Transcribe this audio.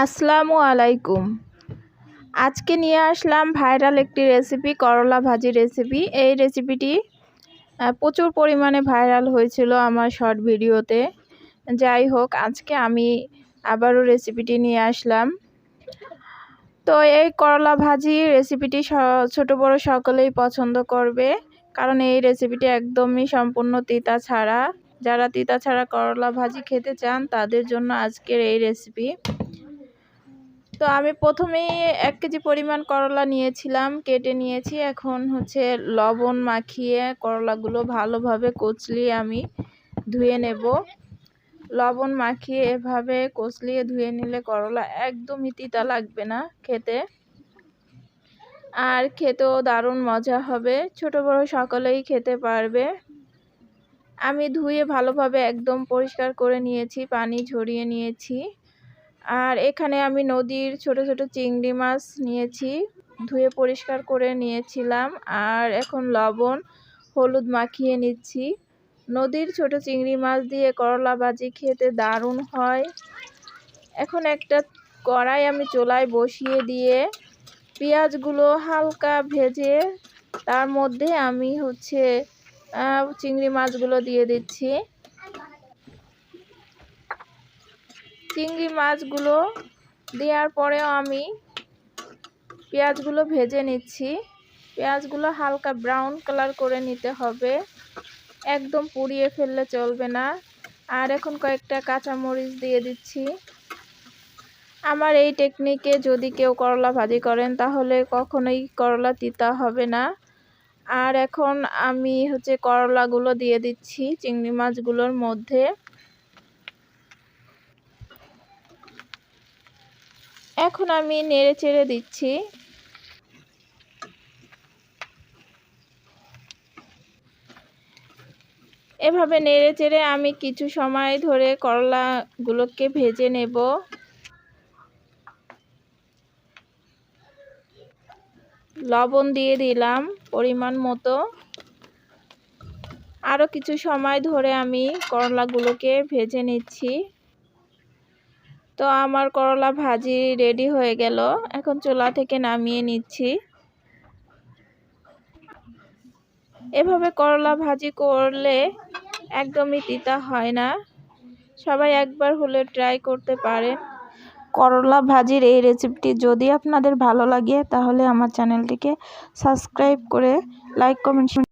আসসালামু আলাইকুম। আজকে নিয়ে আসলাম ভাইরাল একটি রেসিপি, করলা ভাজি রেসিপি। এই রেসিপিটি প্রচুর পরিমাণে ভাইরাল হয়েছিল আমার শর্ট ভিডিওতে। যাই হোক, আজকে আমি আবারও রেসিপিটি নিয়ে আসলাম। তো এই করলা ভাজি রেসিপিটি ছোট বড় সকলেই পছন্দ করবে, কারণ এই রেসিপিটি একদমই সম্পূর্ণ তিতা ছাড়া। যারা তিতা ছাড়া করলা ভাজি খেতে চান, তাদের জন্য আজকের এই রেসিপি। তো আমি প্রথমেই এক কেজি পরিমাণ করলা নিয়েছিলাম, কেটে নিয়েছি। এখন হচ্ছে লবণ মাখিয়ে করলাগুলো ভালোভাবে কচলিয়ে আমি ধুয়ে নেব। লবণ মাখিয়ে এভাবে কচলিয়ে ধুয়ে নিলে করলা একদমই তিতা লাগবে না খেতে। আর খেতেও দারুণ মজা হবে, ছোট বড় সকলেই খেতে পারবে। আমি ধুয়ে ভালোভাবে একদম পরিষ্কার করে নিয়েছি, পানি ঝরিয়ে নিয়েছি। আর এখানে আমি নদীর ছোট ছোট চিংড়ি মাছ নিয়েছি, ধুয়ে পরিষ্কার করে নিয়েছিলাম, আর এখন লবণ, হলুদ মাখিয়ে নিচ্ছি। নদীর ছোট চিংড়ি মাছ দিয়ে করলা ভাজি খেতে দারুণ হয়। এখন একটা কড়াই আমি চোলায় বসিয়ে দিয়ে পেঁয়াজগুলো হালকা ভেজে তার মধ্যে আমি হচ্ছে চিংড়ি মাছগুলো দিয়ে দিচ্ছি। চিংড়ি মাছগুলো দেওয়ার পরেও আমি পেঁয়াজগুলো ভেজে নিচ্ছি। পেঁয়াজগুলো হালকা ব্রাউন কালার করে নিতে হবে। একদম পুড়িয়ে ফেললে চলবে না। আর এখন কয়েকটা কাঁচামরিচ দিয়ে দিচ্ছি। আমার এই টেকনিকে যদি কেউ করলা ভাজি করেন, তাহলে কখনোই করলা তিতা হবে না। আর এখন আমি হচ্ছে করলাগুলো দিয়ে দিচ্ছি চিংড়ি মাছগুলোর মধ্যে। এখন আমি নেড়ে চেড়ে দিচ্ছি। এভাবে নেড়ে চেড়ে আমি কিছু সময় ধরে করলাগুলোকে ভেজে নেব। লবণ দিয়ে দিলাম পরিমাণ মতো। আরও কিছু সময় ধরে আমি করলাগুলোকে ভেজে নিচ্ছি। তো আমার করলা ভাজি রেডি হয়ে গেল। এখন চুলা থেকে নামিয়ে নিচ্ছি। এভাবে করলা ভাজি করলে একদমই তিতা হয় না। সবাই একবার হলে ট্রাই করতে পারেন। করলা ভাজির এই রেসিপিটি যদি আপনাদের ভালো লাগে, তাহলে আমার চ্যানেলটিকে সাবস্ক্রাইব করে লাইক কমেন্ট